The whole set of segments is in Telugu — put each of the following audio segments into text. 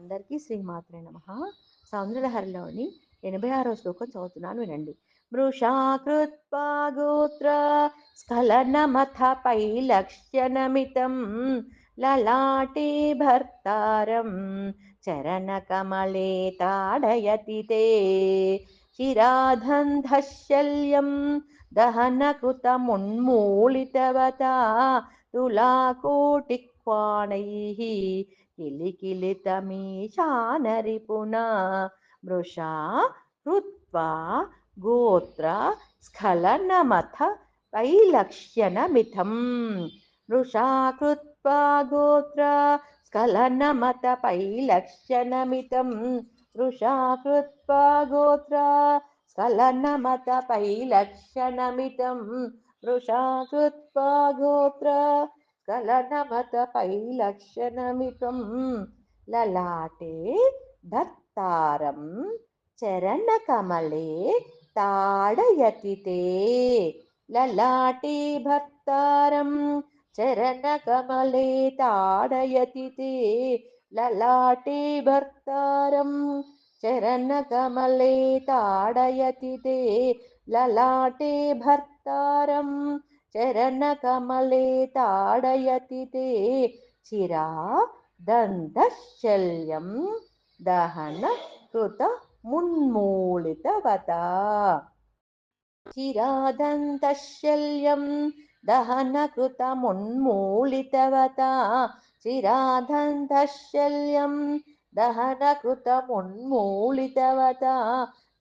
అందరికీ శ్రీమాత్రే నమ. సౌందర్యహరిలోని ఎనభై ఆరో శ్లోకం చదువుతున్నాను వినండి. మృషాకృత్వా గోత్ర స్ఖలనమథ పైలక్ష్యనమితం లలాటే భర్తారం చరణకమలే తాడయతి తే. చిరాధంధశల్యం దహనకృతమున్మూలితవతా तुलाकोटिक्वाणैः किलिकिलितमीशानरिपुना मृषा कृत्वा गोत्र स्खलनमथ वैलक्ष्यनमिथम् मृषा कृत्वा गोत्र स्खलनमथ पैलक्ष्यनमितं मृषा कृत्वा गोत्र स्खलनमथ पैलक्षणमितं वृषाकृत्वा गोत्र स्खलनमत पैलक्षणमिकं ललाटे धत्तारं चरणकमले ताडयति ते ललाटे भक्तारं चरणकमले ताडयति ते ललाटे भर्तारं चरणकमले ताडयति ते లలాటే భర్తారం చరణకమలే తాడయతి తే చిరా దంతశల్యం దహన కృత మున్మూలితవత. చిరాదంతశల్యం దహన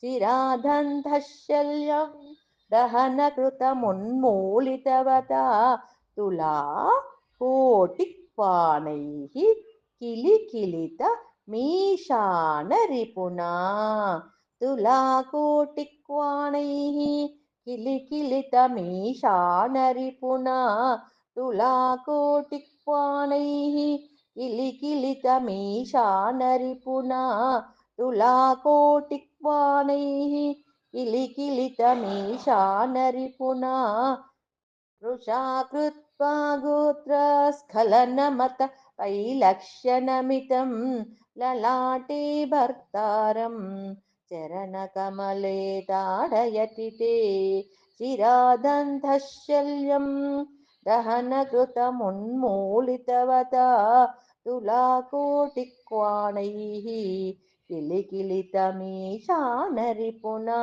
కృత మున్మూలితవత చిరాదంతశల్యం దహన కృత మున్మూలితవత చిరాదంతశల్యం దహనకృతమున్మూలితవత తులా కోటిక్వాణైः కిలికిలిత మీశానరిపునా తులాకోటిక్వాణైः కిలికిలితమీశానరిపునా తులాకోటిక్వాణైः కిలికిలితమీశానరిపునా తులాకోటిక్వాణైः किलिकिलितमीशानरिपुना वृषा कृत्वा गोत्रस्खलनमत वैलक्ष्यनमितं ललाटे भर्तारं चरणकमले ताडयति ते चिरादन्धशल्यं दहनकृतमुन्मूलितवता तुलाकोटिक्वाणैः కిలికిలితమీ శానరిపునా